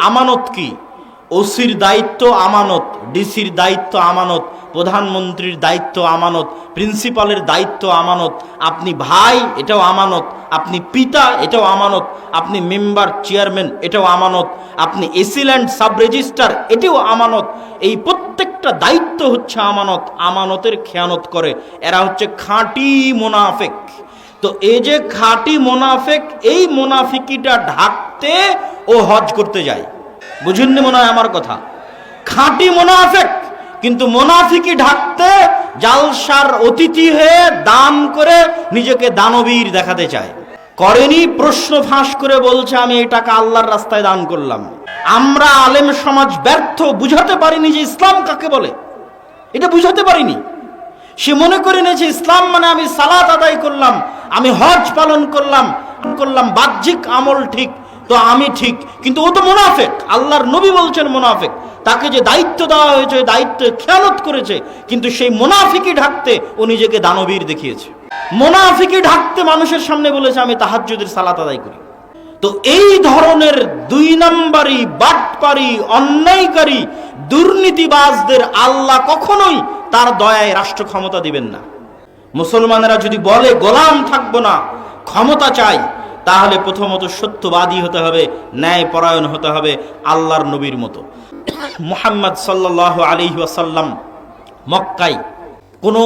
আমানত কি? ওসির দায়িত্ব আমানত, ডিসির দায়িত্ব আমানত, প্রধানমন্ত্রীর দায়িত্ব আমানত, প্রিন্সিপালের দায়িত্ব আমানত। আপনি ভাই, এটাও আমানত। আপনি পিতা, এটাও আমানত। আপনি মেম্বার, চেয়ারম্যান, এটাও আমানত। আপনি এসিল্যান্ড সাব রেজিস্ট্রার এটাও আমানত। এই প্রত্যেকটা দায়িত্ব হচ্ছে আমানত। আমানতের খেয়ানত করে। এরা হচ্ছে খাঁটি মোনাফেক। তো এই যে খাঁটি মোনাফেক, এই মোনাফিকিটা ঢাকতে ও হজ করতে যায়। বুঝুননি মনে হয় আমার কথা? খাঁটি মোনাফেক, কিন্তু মোনাফিকি ঢাকতে জালসার অতিথি হয়ে দান করে নিজেকে দানবীর দেখাতে চায়। করেনি, প্রশ্ন ফাঁস করে বলছে, আমি এই টাকা আল্লাহর রাস্তায় দান করলাম। আমরা আলেম সমাজ ব্যর্থ, বুঝাতে পারিনি যে ইসলাম কাকে বলে। এটা বুঝাতে পারিনি। সে মনে করে নিয়েছে ইসলাম মানে আমি সালাত আদায় করলাম, আমি হজ পালন করলাম করলাম বাহ্যিক আমল ঠিক তো আমি ঠিক, কিন্তু ও তো মোনাফেক, আল্লাহর নবী বলছেন মোনাফেক। তাকে যে দায়িত্ব দেওয়া হয়েছে দায়িত্ব খেয়ালত করেছে, কিন্তু সেই মোনাফিকি ঢাকতে ও নিজেকে দানবীর দেখিয়েছে। মোনাফিকি ঢাকতে মানুষের সামনে বলেছে, আমি তাহাজ্জুদের সালাত আদায় করি। তো এই ধরনের দুই নাম্বারি বাটপারি, অন্যায়কারী, দুর্নীতিবাজদের আল্লাহ কখনোই তার দয়ায় রাষ্ট্র ক্ষমতা দিবেন না। মুসলমানেরা যদি বলে, গোলাম থাকব না, ক্ষমতা চাই তাহলে প্রথমত সত্যবাদী হতে হবে ন্যায় পরায়ণ হতে হবে আল্লাহর নবীর মতো। মোহাম্মদ সাল্লাহ আলি ওয়াসাল্লাম মক্কাই কোনো,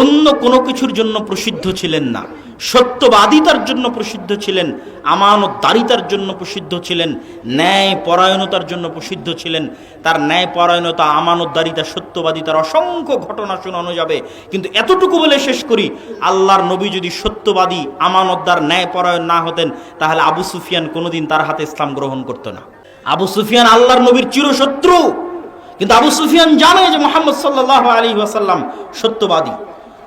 অন্য কোনো কিছুর জন্য প্রসিদ্ধ ছিলেন না। সত্যবাদিতার জন্য প্রসিদ্ধ ছিলেন, আমানতদারিতার জন্য প্রসিদ্ধ ছিলেন ন্যায় পরায়ণতার জন্য প্রসিদ্ধ ছিলেন। তার ন্যায় পরায়ণতা আমানতদারিতা, সত্যবাদিতার অসংখ্য ঘটনা শোনানো যাবে। কিন্তু এতটুকু বলে শেষ করি, আল্লাহর নবী যদি সত্যবাদী, আমানতদার ন্যায় পরায়ণ না হতেন, তাহলে আবু সুফিয়ান কোনোদিন তার হাতে ইসলাম গ্রহণ করতো না। আবু সুফিয়ান আল্লাহর নবীর চিরশত্রু। কিন্তু আবু সুফিয়ান জানে যে মোহাম্মদ সাল্লাহ আলী ওয়াসাল্লাম সত্যবাদী।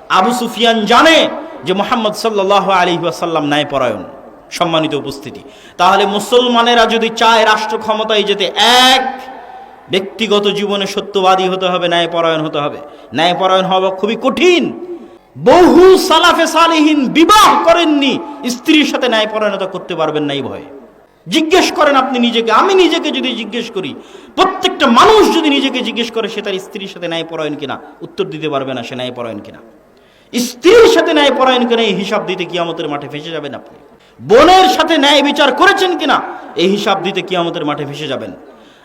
আবু সুফিয়ান জানে যে মোহাম্মদ সাল্লাহ আলী ওয়াসাল্লাম ন্যায়পরায়ণ, সম্মানিত উপস্থিতি। তাহলে মুসলমানেরা যদি চায় রাষ্ট্র ক্ষমতায় যেতে, এক, ব্যক্তিগত জীবনে সত্যবাদী হতে হবে, ন্যায়পরায়ণ হতে হবে। ন্যায়পরায়ণ হওয়া খুবই কঠিন। বহু সালাফে সালিহীন বিবাহ করেননি, স্ত্রীর সাথে ন্যায়পরায়ণতা করতে পারবেন না এই ভয়ে। জিজ্ঞেস করেন আপনি নিজেকে, আমি নিজেকে যদি জিজ্ঞেস করি, প্রত্যেকটা মানুষ যদি নিজেকে জিজ্ঞেস করে, সে তার স্ত্রীর সাথে ন্যায়পরায়ণ কিনা? উত্তর দিতে পারবে না সে ন্যায়পরায়ণ কিনা? স্ত্রীর সাথে ন্যায় পরায়ণ কিনা এই হিসাব দিতে কিয়ামতের মাঠে ফেসে যাবেন আপনি? বোনের সাথে ন্যায় বিচার করেছেন কিনা এই হিসাব দিতে কিয়ামতের মাঠে ফেসে যাবেন?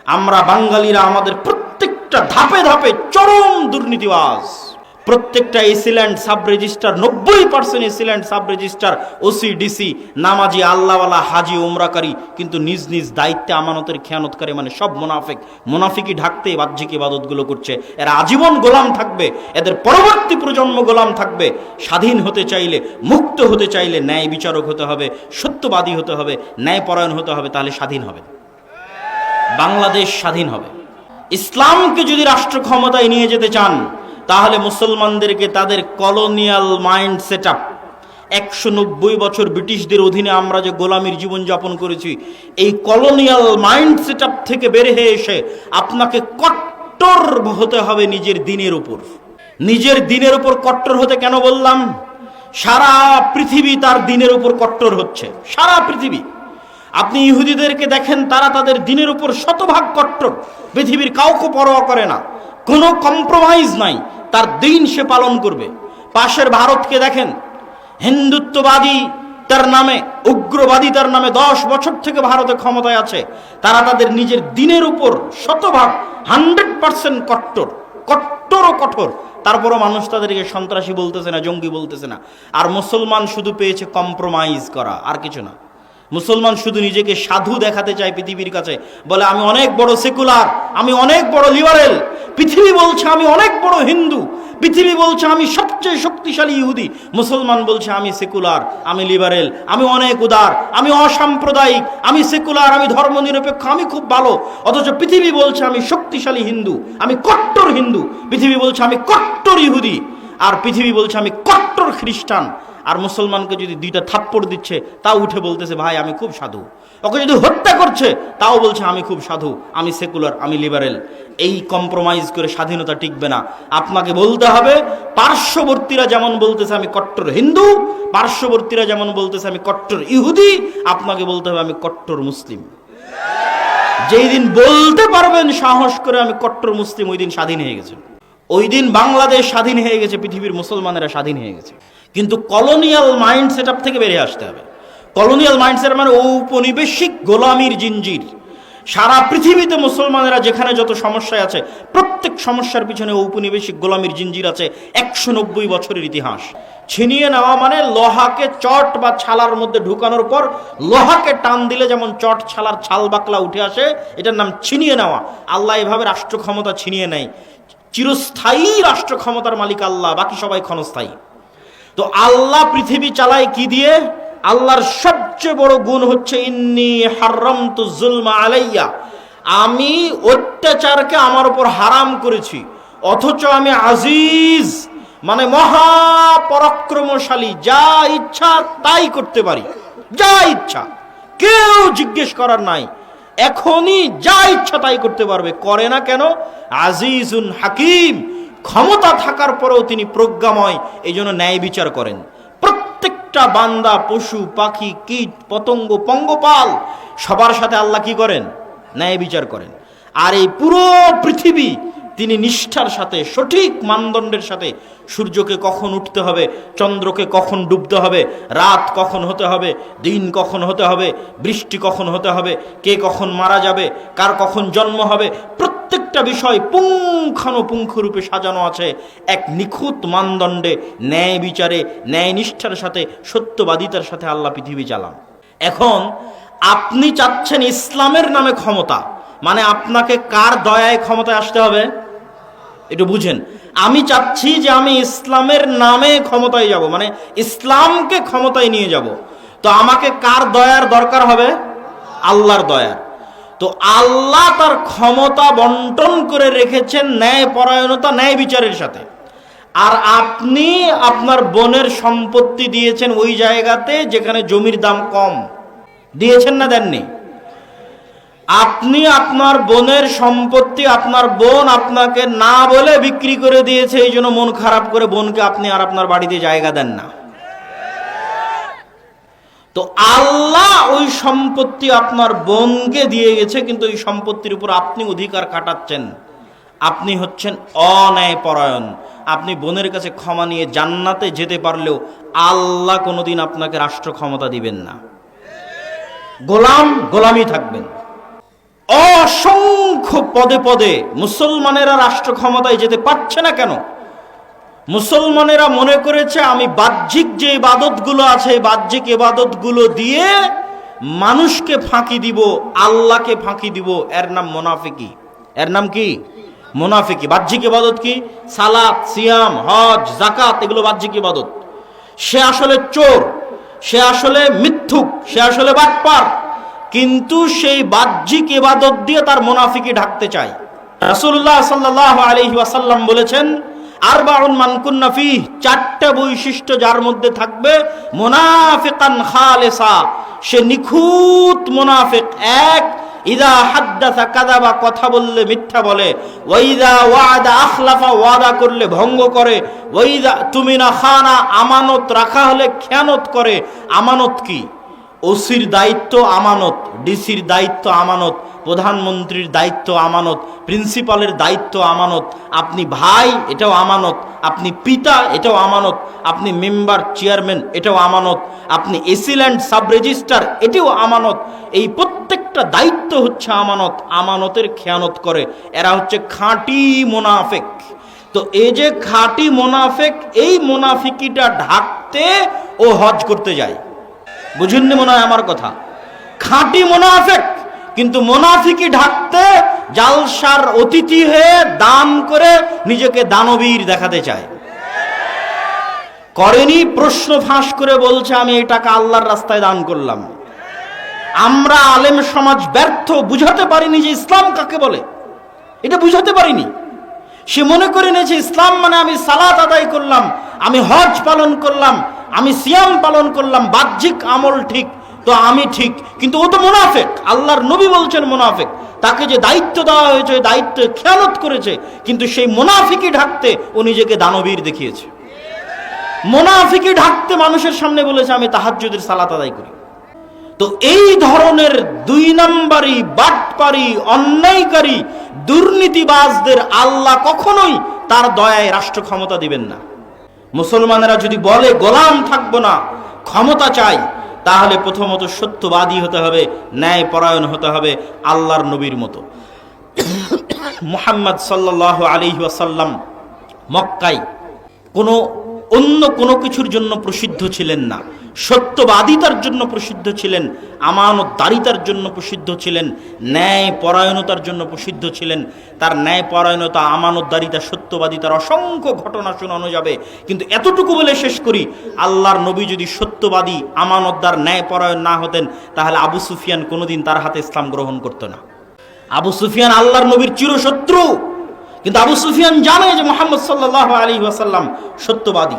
আমরা বাঙালিরা আমাদের প্রত্যেকটা ধাপে ধাপে চরম দুর্নীতিবাজ। প্রত্যেকটা এসিল্যান্ড সাব রেজিস্টার নব্বই percent AC land sub registrar OC DC নামাজি, আল্লাহওয়ালা, হাজি ওমরাকারী কিন্তু নিজ নিজ দায়িত্বে আমানতের খেয়ানতকারী মানে সব মুনাফিক। মুনাফিকই ঢাকতে বাহ্যিক ইবাদতগুলো করছে। এরা আজীবন গোলাম থাকবে, এদের পরবর্তী প্রজন্ম গোলাম থাকবে। স্বাধীন হতে চাইলে, মুক্ত হতে চাইলে ন্যায় বিচারক হতে হবে, সত্যবাদী হতে হবে, ন্যায়পরায়ণ হতে হবে, তাহলে স্বাধীন হবে। বাংলাদেশ স্বাধীন হবে। ইসলামকে যদি রাষ্ট্র ক্ষমতায় নিয়ে যেতে চান তাহলে মুসলমানদেরকে তাদের কলোনিয়াল মাইন্ড সেট আপ একশো নব্বই বছর ব্রিটিশদের অধীনে আমরা যে গোলামীর জীবনযাপন করেছি, এই কলোনিয়াল মাইন্ড সেট আপ থেকে বের হয়ে এসে আপনাকে কট্টর হতে হবে নিজের দিনের উপর। নিজের দিনের উপর কট্টর হতে কেন বললাম? সারা পৃথিবী তার দিনের উপর কট্টর হচ্ছে। সারা পৃথিবী। আপনি ইহুদিদেরকে দেখেন, তারা তাদের দিনের উপর শতভাগ কট্টর। পৃথিবীর কাউকে পরোয়া করে না। কোনো কম্প্রোমাইজ নাই। তার দিন সে পালন করবে। পাশের ভারতকে দেখেন, হিন্দুত্ববাদী তার নামে, উগ্রবাদী তার নামে দশ বছর থেকে ভারতে ক্ষমতায় আছে। তারা তাদের নিজের দিনের উপর শতভাগ, হান্ড্রেড পার্সেন্ট কট্টর কট্টর ও কঠোর। তারপরও মানুষ তাদেরকে সন্ত্রাসী বলতেছে না, জঙ্গি বলতেছে না। আর মুসলমান শুধু পেয়েছে কম্প্রোমাইজ করা, আর কিছু না। মুসলমান শুধু নিজেকে সাধু দেখাতে চায় পৃথিবীর কাছে, বলে, আমি অনেক বড় সেকুলার আমি অনেক বড় লিবারেল পৃথিবী বলছে আমি অনেক বড় হিন্দু। পৃথিবী বলছে আমি সবচেয়ে শক্তিশালী ইহুদি। মুসলমান বলছে আমি সেকুলার, আমি লিবারেল, আমি অনেক উদার, আমি অসাম্প্রদায়িক, আমি সেকুলার, আমি ধর্মনিরপেক্ষ, আমি খুব ভালো। অথচ পৃথিবী বলছে আমি শক্তিশালী হিন্দু, আমি কট্টর হিন্দু। পৃথিবী বলছে আমি কট্টর ইহুদি। আর পৃথিবী বলছে আমি কট্টর খ্রিস্টান। আর মুসলমানকে যদি দুইটা থাপ্পড় দিচ্ছে, তাও উঠে বলতেছে, ভাই, আমি খুব সাধু। ওকে যদি হত্যা করছে, তাও বলছে, আমি খুব সাধু, আমি সেকুলার, আমি লিবারেল। এই কম্প্রোমাইজ করে স্বাধীনতা টিকবে না। আপনাকে বলতে হবে, পার্শ্ববর্তীরা যেমন বলতেছে আমি কট্টর হিন্দু, পার্শ্ববর্তীরা যেমন বলতেছে আমি কট্টর ইহুদি, আপনাকে বলতে হবে আমি কট্টর মুসলিম। যেই দিন বলতে পারবেন সাহস করে আমি কট্টর মুসলিম, ওই দিন স্বাধীন হয়ে গেছে। ওই দিন বাংলাদেশ স্বাধীন হয়ে গেছে, পৃথিবীর মুসলমানেরা স্বাধীন হয়ে গেছে। কিন্তু কলোনিয়াল মাইন্ড সেট থেকে বেরিয়ে আসতে হবে। কলোনিয়াল মাইন্ড সেট মানে ঔপনিবেশিক গোলামির জিঞ্জির। সারা পৃথিবীতে মুসলমানেরা যেখানে যত সমস্যায় আছে, প্রত্যেক সমস্যার পিছনে ঔপনিবেশিক গোলামির জিঞ্জির আছে একশো নব্বই বছরের ইতিহাস। ছিনিয়ে নেওয়া মানে লোহাকে চট বা ছালার মধ্যে ঢুকানোর পর লোহাকে টান দিলে যেমন চট ছালার ছাল বাকলা উঠে আসে, এটার নাম ছিনিয়ে নেওয়া। আল্লাহ এভাবে রাষ্ট্র ক্ষমতা ছিনিয়ে নেয়। চিরস্থায়ী রাষ্ট্র ক্ষমতার মালিক আল্লাহ, বাকি সবাই ক্ষণস্থায়ী। তো আল্লাহ পৃথিবী চালায় কি দিয়ে? আল্লাহর সবচেয়ে বড় গুণ হচ্ছে ইন্নি হারাম তু জুলমা আলাইয়া। আমি অত্যাচারকে আমার উপর হারাম করেছি, অথচ আমি আজিজ মানে মহা পরাক্রমশালী যা ইচ্ছা তাই করতে পারি, যা ইচ্ছা। কেউ জিজ্ঞেস করার নাই, এখনই যা ইচ্ছা তাই করতে পারবে। করে না কেন? আজিজুন হাকিম, ক্ষমতা থাকার পরেও তিনি প্রজ্ঞাময় এই জন্য ন্যায় বিচার করেন। প্রত্যেকটা বান্দা, পশু, পাখি, কীট, পতঙ্গ, পঙ্গপাল, সবার সাথে আল্লাহ কি করেন? ন্যায় বিচার করেন। আর এই পুরো পৃথিবী তিনি নিষ্ঠার সাথে, সঠিক মানদণ্ডের সাথে সূর্যকে কখন উঠতে হবে, চন্দ্রকে কখন ডুবতে হবে, রাত কখন হতে হবে, দিন কখন হতে হবে, বৃষ্টি কখন হতে হবে, কে কখন মারা যাবে, কার কখন জন্ম হবে, প্রত্যেকটা বিষয় পুঙ্খানুপুঙ্খরূপে সাজানো আছে। এক নিখুঁত মানদণ্ডে, ন্যায় বিচারে, ন্যায় নিষ্ঠার সাথে, সত্যবাদিতার সাথে আল্লাহ পৃথিবী চালান। এখন আপনি চাচ্ছেন ইসলামের নামে ক্ষমতা মানে আপনাকে কার দয়ায় ক্ষমতায় আসতে হবে? একটু বুঝেন। আমি চাচ্ছি যে আমি ইসলামের নামে ক্ষমতায় যাব মানে ইসলামকে ক্ষমতায় নিয়ে যাব। তো আমাকে কার দয়ার দরকার হবে? আল্লাহর দয়ার। তো আল্লাহ তার ক্ষমতা বন্টন করে রেখেছেন ন্যায় পরায়ণতা ন্যায় বিচারের সাথে। আর আপনি আপনার বোনের সম্পত্তি দিয়েছেন ওই জায়গাতে যেখানে জমির দাম কম। দিয়েছেন না দেননি? আপনি আপনার বোনের সম্পত্তি, আপনার বোন আপনাকে না বলে বিক্রি করে দিয়েছে, এই জন্য মন খারাপ করে বোনকে আপনি আর আপনার বাড়িতে জায়গা দেন না। তো আল্লাহ ওই সম্পত্তি আপনার বোনকে দিয়ে গেছে, কিন্তু ওই সম্পত্তির উপর আপনি অধিকার কাটাচ্ছেন আপনি হচ্ছেন অন্যায় পরায়ণ আপনি বোনের কাছে ক্ষমা নিয়ে জান্নাতে যেতে পারলেও আল্লাহ কোনোদিন আপনাকে রাষ্ট্র ক্ষমতা দিবেন না। গোলাম গোলামই থাকবেন। অসংখ্য পদে পদে মুসলমানেরা রাষ্ট্র ক্ষমতায় যেতে পারছে না কেন? মুসলমানেরা মনে করেছে, আমি বাহ্যিক যে ইবাদতগুলো আছে বাহ্যিক ইবাদতগুলো দিয়ে মানুষকে ফাঁকি দিব, আল্লাহকে ফাঁকি দিব। এর নাম মোনাফিকি। এর নাম কি? মোনাফিকি। বাহ্যিক ইবাদত কি? সালাত, সিয়াম, হজ জাকাত এগুলো বাহ্যিক ইবাদত। সে আসলে চোর, সে আসলে মিথ্যুক, সে আসলে বাটপার। কিন্তু সেই বাহ্যিক ইবাদত দিয়ে তার মোনাফিকি ঢাকতে চায়। রাসূলুল্লাহ সাল্লাল্লাহু আলাইহি ওয়াসাল্লাম বলেছেন, আরবাউন মানকুন্না ফি চারটা বৈশিষ্ট্য যার মধ্যে থাকবে, মুনাফিকান খালেসা, সে নিখুঁত মুনাফিক, এক, ইদা হাদ্দাসা কাদাবা কথা বললে মিথ্যা বলে ওয়াইদা ওয়াদা আখলাফা, ওয়াদা করলে ভঙ্গ করে ওয়াইদা তুমিনা খানা, আমানত রাখা হলে খেয়ানত করে, আমানত কি? ওসির দায়িত্ব আমানত, ডিসির দায়িত্ব আমানত, প্রধানমন্ত্রীর দায়িত্ব আমানত, প্রিন্সিপালের দায়িত্ব আমানত, আপনি ভাই এটাও আমানত, আপনি পিতা এটাও আমানত, আপনি মেম্বার, চেয়ারম্যান এটাও আমানত, আপনি এসিল্যান্ড সাব রেজিস্ট্রার এটাও আমানত, এই প্রত্যেকটা দায়িত্ব হচ্ছে আমানত, আমানতের খেয়ানত করে, এরা হচ্ছে খাঁটি মোনাফেক। তো এই যে খাঁটি মোনাফেক, এই মোনাফিকিটা ঢাকতে ও হজ করতে যায়। বুঝুননি মনে হয় আমার কথা? খাঁটি মোনাফেক, কিন্তু মোনাফিকি ঢাকতে জালসার অতিথি হয়ে দান করে নিজেকে দানবীর দেখাতে চায়। করেনি, প্রশ্ন ফাঁস করে বলছে, আমি এই টাকা আল্লাহর রাস্তায় দান করলাম। আমরা আলেম সমাজ ব্যর্থ, বুঝাতে পারিনি যে ইসলাম কাকে বলে। এটা বুঝাতে পারিনি। সে মনে করে নিয়েছে ইসলাম মানে আমি সালাত আদায় করলাম, আমি হজ পালন করলাম, আমি সিয়াম পালন করলাম, বাহ্যিক আমল ঠিক, তো আমি ঠিক। কিন্তু ও তো মোনাফেক, আল্লাহর নবী বলছেন মোনাফেক। তাকে যে দায়িত্ব দেওয়া হয়েছে দায়িত্ব খেয়ানত করেছে, কিন্তু সেই মোনাফিকি ঢাকতে ও নিজেকে দানবীর দেখিয়েছে। মোনাফিকি ঢাকতে মানুষের সামনে বলেছে, আমি তাহাজ্জুদের সালাত আদায় করি। তো এই ধরনের দুই নাম্বারি বাটপারি, অন্যায়কারী, দুর্নীতিবাজদের আল্লাহ কখনোই তার দয়ায় রাষ্ট্র ক্ষমতা দিবেন না। মুসলমানেরা যদি বলে, গোলাম থাকব না, ক্ষমতা চাই, তাহলে প্রথমত সত্যবাদী হতে হবে ন্যায় পরায়ণ হতে হবে আল্লাহর নবীর মতো। মুহাম্মদ সাল্লাহ আলী ওয়াসাল্লাম মক্কায় কোনো, অন্য কোনো কিছুর জন্য প্রসিদ্ধ ছিলেন না। সত্যবাদিতার জন্য প্রসিদ্ধ ছিলেন, আমানতদারিতার জন্য প্রসিদ্ধ ছিলেন ন্যায় পরায়ণতার জন্য প্রসিদ্ধ ছিলেন। তার ন্যায় পরায়ণতা আমানতদারিতা, সত্যবাদিতার অসংখ্য ঘটনা শোনানো যাবে। কিন্তু এতটুকু বলে শেষ করি, আল্লাহর নবী যদি সত্যবাদী, আমানতদার ন্যায় পরায়ণ না হতেন, তাহলে আবু সুফিয়ান কোনোদিন তার হাতে ইসলাম গ্রহণ করতো না। আবু সুফিয়ান আল্লাহর নবীর চিরশত্রু। কিন্তু আবু সুফিয়ান জানে যে মোহাম্মদ সাল্লাহ আলী ওয়াসাল্লাম সত্যবাদী।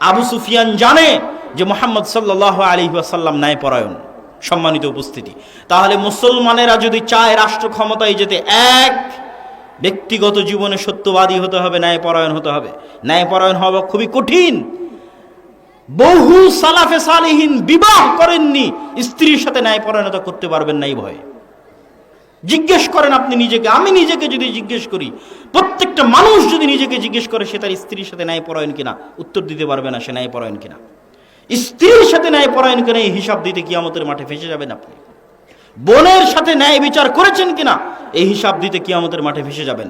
আবু সুফিয়ান জানে যে মোহাম্মদ সাল্লাহ আলী ওয়াসাল্লাম ন্যায়পরায়ণ, সম্মানিত উপস্থিতি। তাহলে মুসলমানেরা যদি চায় রাষ্ট্র ক্ষমতায় যেতে, এক, ব্যক্তিগত জীবনে সত্যবাদী হতে হবে, ন্যায়পরায়ণ হতে হবে। ন্যায়পরায়ণ হওয়া খুবই কঠিন। বহু সালাফে সালিহীন বিবাহ করেননি, স্ত্রীর সাথে ন্যায়পরায়ণতা করতে পারবেন না এই ভয়ে। জিজ্ঞেস করেন আপনি নিজেকে, আমি নিজেকে যদি জিজ্ঞেস করি, প্রত্যেকটা মানুষ যদি নিজেকে জিজ্ঞেস করে, সে তার স্ত্রীর সাথে ন্যায় পরায়ণ কিনা? উত্তর দিতে পারবে না সে ন্যায় পরায়ণ কিনা? স্ত্রীর সাথে ন্যায় পরায়ণ করে এই হিসাব দিতে কিয়ামতের মাঠে ফেসে যাবেন আপনি। বোনের সাথে ন্যায় বিচার করেছেন কিনা, এই হিসাব দিতে কিয়ামতের মাঠে ফেসে যাবেন।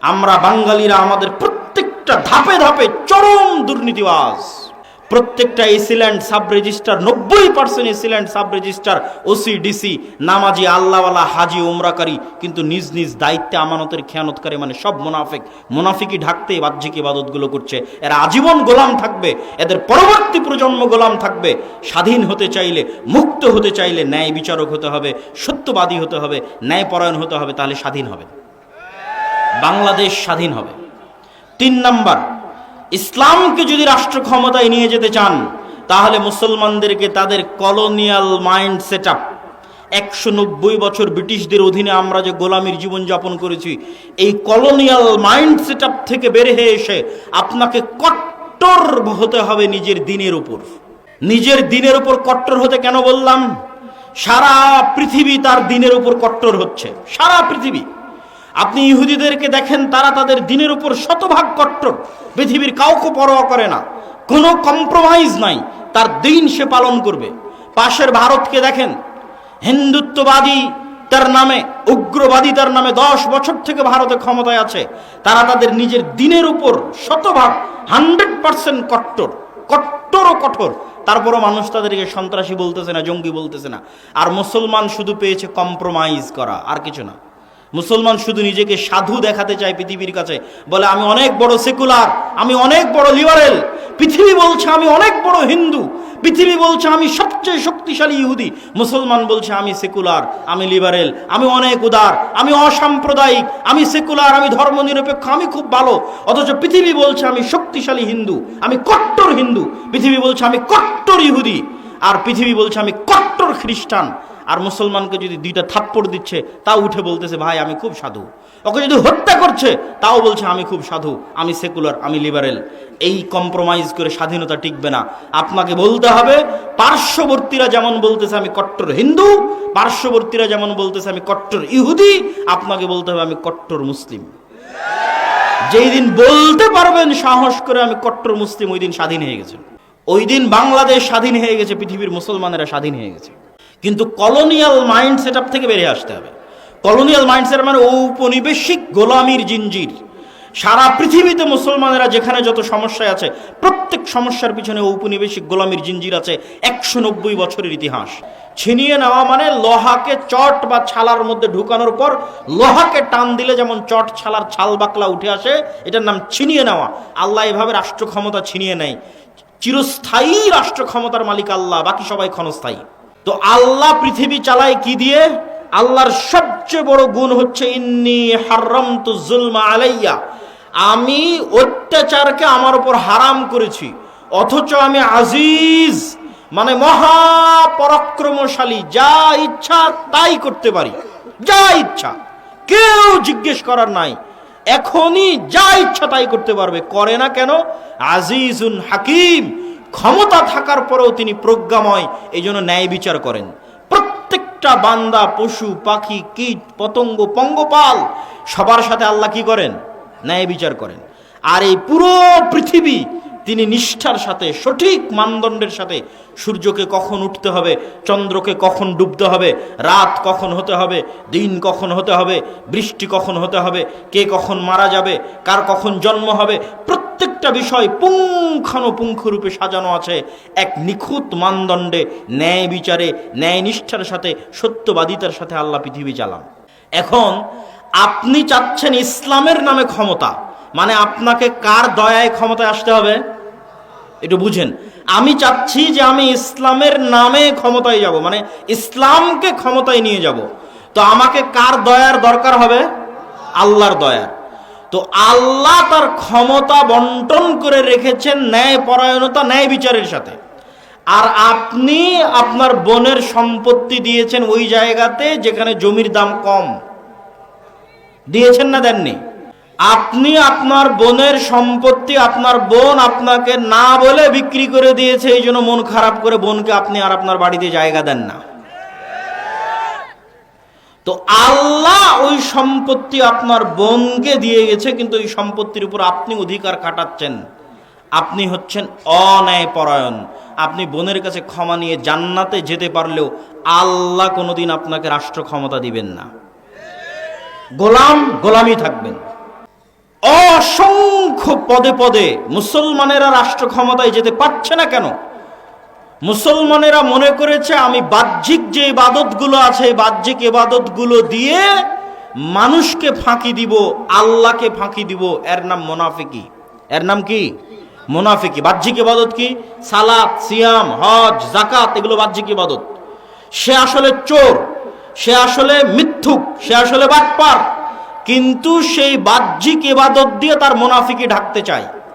আমরা বাঙালিরা আমাদের প্রত্যেকটা ধাপে ধাপে চরম দুর্নীতিবাজ। প্রত্যেকটা এসিল্যান্ড সাব রেজিস্টার নব্বই percent AC land sub registrar OC DC নামাজি, আল্লাহওয়ালা, হাজি ওমরাকারী কিন্তু নিজ নিজ দায়িত্বে আমানতের খেয়ানতকারী মানে সব মুনাফিক। মুনাফিকই ঢাকতে বাহ্যিক ইবাদতগুলো করছে। এরা আজীবন গোলাম থাকবে, এদের পরবর্তী প্রজন্ম গোলাম থাকবে। স্বাধীন হতে চাইলে, মুক্ত হতে চাইলে ন্যায় বিচারক হতে হবে, সত্যবাদী হতে হবে, ন্যায়পরায়ণ হতে হবে, তাহলে স্বাধীন হবে। বাংলাদেশ স্বাধীন হবে। তিন নাম্বার ইসলামকে যদি রাষ্ট্র ক্ষমতায় নিয়ে যেতে চান, তাহলে মুসলমানদেরকে তাদের কলোনিয়াল মাইন্ড সেট আপ একশো নব্বই বছর ব্রিটিশদের অধীনে আমরা যে গোলামীর জীবনযাপন করেছি, এই কলোনিয়াল মাইন্ড সেট আপ থেকে বের হয়ে এসে আপনাকে কট্টর হতে হবে নিজের দিনের উপর। নিজের দিনের উপর কট্টর হতে কেন বললাম? সারা পৃথিবী তার দিনের উপর কট্টর হচ্ছে। সারা পৃথিবী। আপনি ইহুদিদেরকে দেখেন, তারা তাদের দিনের উপর শতভাগ কট্টর। পৃথিবীর কাউকে পরোয়া করে না। কোনো কম্প্রোমাইজ নাই। তার দিন সে পালন করবে। পাশের ভারতকে দেখেন, হিন্দুত্ববাদী তার নামে, উগ্রবাদী তার নামে দশ বছর থেকে ভারতে ক্ষমতায় আছে। তারা তাদের নিজের দিনের উপর শতভাগ, হান্ড্রেড পার্সেন্ট কট্টর। কট্টর ও কঠোর। তারপরও মানুষ তাদেরকে সন্ত্রাসী বলতেছে না, জঙ্গি বলতেছে না। আর মুসলমান শুধু পেয়েছে কম্প্রোমাইজ করা, আর কিছু না। মুসলমান শুধু নিজেকে সাধু দেখাতে চায় পৃথিবীর কাছে। বলে, আমি অনেক বড় সেকুলার, আমি অনেক বড় লিবারেল। পৃথিবী বলছে আমি অনেক বড় হিন্দু। পৃথিবী বলছে আমি সবচেয়ে শক্তিশালী ইহুদি। মুসলমান বলছে, আমি সেকুলার, আমি লিবারেল, আমি অনেক উদার, আমি অসাম্প্রদায়িক, আমি সেকুলার, আমি ধর্মনিরপেক্ষ, আমি খুব ভালো। অথচ পৃথিবী বলছে আমি শক্তিশালী হিন্দু, আমি কট্টর হিন্দু। পৃথিবী বলছে আমি কট্টর ইহুদি। আর পৃথিবী বলছে আমি কট্টর খ্রিস্টান। আর মুসলমানকে যদি দুইটা থাপ্পড় দিচ্ছে, তাও উঠে বলতেছে, ভাই, আমি খুব সাধু। ওকে যদি হত্যা করছে, তাও বলছে, আমি খুব সাধু, আমি সেকুলার, আমি লিবারেল। এই কম্প্রোমাইজ করে স্বাধীনতা টিকবে না। আপনাকে বলতে হবে, পার্শ্ববর্তীরা যেমন বলতেছে, আমি কট্টর হিন্দু। পার্শ্ববর্তীরা যেমন বলতেছে, আমি কট্টর ইহুদি। আপনাকে বলতে হবে, আমি কট্টর মুসলিম। যেই দিন বলতে পারবেন সাহস করে, আমি কট্টর মুসলিম, ওই দিন স্বাধীন হয়ে গেছে। ওই দিন বাংলাদেশ স্বাধীন হয়ে গেছে, পৃথিবীর মুসলমানেরা স্বাধীন হয়ে গেছে। কিন্তু কলোনিয়াল মাইন্ড সেট থেকে বেরিয়ে আসতে হবে। কলোনিয়াল মাইন্ড সেট মানে ঔপনিবেশিক গোলামির জিঞ্জির। সারা পৃথিবীতে মুসলমানেরা যেখানে যত সমস্যায় আছে, প্রত্যেক সমস্যার পিছনে ঔপনিবেশিক গোলামির জিঞ্জির আছে একশো নব্বই বছরের ইতিহাস। ছিনিয়ে নেওয়া মানে লোহাকে চট বা ছালার মধ্যে ঢুকানোর পর লোহাকে টান দিলে যেমন চট ছালার ছাল বাকলা উঠে আসে, এটার নাম ছিনিয়ে নেওয়া। আল্লাহ এভাবে রাষ্ট্র ক্ষমতা ছিনিয়ে নেয়। চিরস্থায়ী রাষ্ট্র ক্ষমতার মালিক আল্লাহ, বাকি সবাই ক্ষণস্থায়ী। তো আল্লাহ পৃথিবী চালায় কি দিয়ে? আল্লাহর সবচেয়ে বড় গুণ হচ্ছে ইন্নি হারাম তু জুলমা আলাইয়া। আমি অত্যাচারকে আমার উপর হারাম করেছি, অথচ আমি আজিজ মানে মহাপরাক্রমশালী যা ইচ্ছা তাই করতে পারি, যা ইচ্ছা। কেউ জিজ্ঞেস করার নাই, এখনই যা ইচ্ছা তাই করতে পারবে, করে না কেন? আজিজুন হাকিম ক্ষমতা থাকার পরেও তিনি প্রজ্ঞাময় এই জন্য ন্যায় বিচার করেন। প্রত্যেকটা বান্দা, পশু, পাখি, কীট, পতঙ্গ, পঙ্গপাল, সবার সাথে আল্লাহ কি করেন? ন্যায় বিচার করেন। আর এই পুরো পৃথিবী তিনি নিষ্ঠার সাথে, সঠিক মানদণ্ডের সাথে সূর্যকে কখন উঠতে হবে, চন্দ্রকে কখন ডুবতে হবে, রাত কখন হতে হবে, দিন কখন হতে হবে, বৃষ্টি কখন হতে হবে, কে কখন মারা যাবে, কার কখন জন্ম হবে, প্রত্যেকটা বিষয় পুঙ্খানুপুঙ্খ রূপে সাজানো আছে। এক নিখুঁত মানদণ্ডে, ন্যায় বিচারে, ন্যায় নিষ্ঠার সাথে, সত্যবাদিতার সাথে আল্লাহ পৃথিবী চালান। এখন আপনি চাচ্ছেন ইসলামের নামে ক্ষমতা। মানে আপনাকে কার দয়ায় ক্ষমতায় আসতে হবে? একটু বুঝেন। আমি চাচ্ছি যে আমি ইসলামের নামে ক্ষমতায় যাব মানে ইসলামকে ক্ষমতায় নিয়ে যাব। তো আমাকে কার দয়ার দরকার হবে? আল্লাহর দয়ার। তো আল্লাহ তার ক্ষমতা বন্টন করে রেখেছেন ন্যায় পরায়ণতা, ন্যায় বিচারের সাথে। আর আপনি আপনার বোনের সম্পত্তি দিয়েছেন ওই জায়গাতে যেখানে জমির দাম কম। দিয়েছেন না দেননি? আপনি আপনার বোনের সম্পত্তি, আপনার বোন আপনাকে না বলে বিক্রি করে দিয়েছে, এই জন্য মন খারাপ করে বোনকে আপনি আর আপনার বাড়িতে জায়গা দেন না। তো আল্লাহ ওই সম্পত্তি আপনার বোনকে দিয়ে গেছে, কিন্তু ওই সম্পত্তির উপর আপনি অধিকার খাটাচ্ছেন। আপনি হচ্ছেন অন্যায় পরায়ণ আপনি বোনের কাছে ক্ষমা নিয়ে জান্নাতে যেতে পারলেও আল্লাহ কোনোদিন আপনাকে রাষ্ট্র ক্ষমতা দিবেন না। গোলাম গোলামই থাকবেন। অসংখ্য পদে পদে মুসলমানেরা রাষ্ট্র ক্ষমতায় যেতে পারছে না কেন? মুসলমানেরা মনে করেছে, আমি বাহ্যিক যে ইবাদতগুলো আছে বাহ্যিক ইবাদতগুলো দিয়ে মানুষকে ফাঁকি দিব, আল্লাহকে ফাঁকি দিব। এর নাম মোনাফিকি। এর নাম কি? মোনাফিকি। বাহ্যিক ইবাদত কি? সালাত, সিয়াম, হজ জাকাত এগুলো বাহ্যিক ইবাদত। সে আসলে চোর, সে আসলে মিথ্যুক, সে আসলে বাটপার। কিন্তু সেই বাহ্যিক ইবাদত দিয়ে তার মোনাফিকে ঢাকতে চায়।